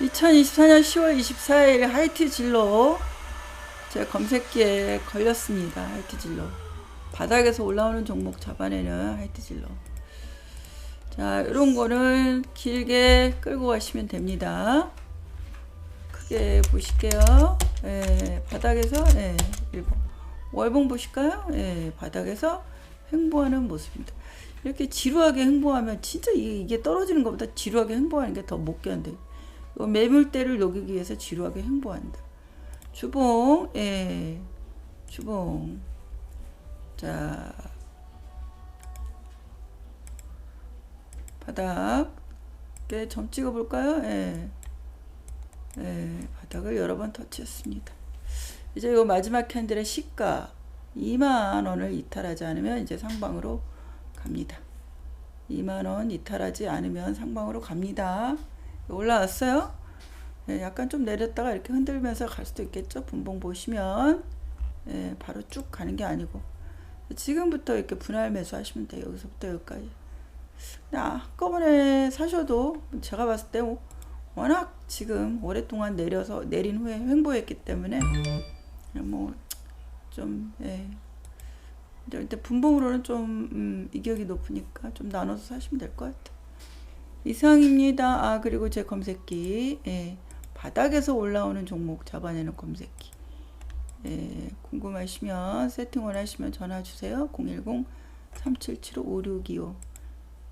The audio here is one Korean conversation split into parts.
2024년 10월 24일 하이트 진로 제 검색기에 걸렸습니다. 하이트 진로 바닥에서 올라오는 종목 잡아내는 하이트 진로 자 이런 거는 길게 끌고 가시면 됩니다. 크게 보실게요. 예, 바닥에서 예, 1번 월봉 보실까요? 예, 바닥에서 횡보하는 모습입니다. 이렇게 지루하게 횡보하면 진짜 이게 떨어지는 것보다 지루하게 횡보하는 게 더 못 견뎌요. 매물대를 녹이기 위해서 지루하게 횡보한다. 주봉, 예, 주봉. 자, 바닥에 점 찍어볼까요? 예, 예, 바닥을 여러 번 터치했습니다. 이제 이 마지막 캔들의 시가 2만 원을 이탈하지 않으면 이제 상방으로 갑니다. 2만 원 이탈하지 않으면 상방으로 갑니다. 올라왔어요. 예, 약간 좀 내렸다가 이렇게 흔들면서 갈 수도 있겠죠. 분봉 보시면 예, 바로 쭉 가는 게 아니고 지금부터 이렇게 분할 매수 하시면 돼요. 여기서부터 여기까지. 아, 한꺼번에 사셔도 제가 봤을 때 워낙 지금 오랫동안 내려서 내린 후에 횡보했기 때문에 뭐좀 예. 근데 분봉으로는 좀 음, 이격이 높으니까 좀 나눠서 사시면 될 것 같아요. 이상입니다. 아 그리고 제 검색기 예, 바닥에서 올라오는 종목 잡아내는 검색기 예, 궁금하시면 세팅 원하시면 전화 주세요. 010-3775-5625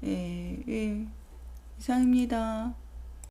예, 예, 이상입니다.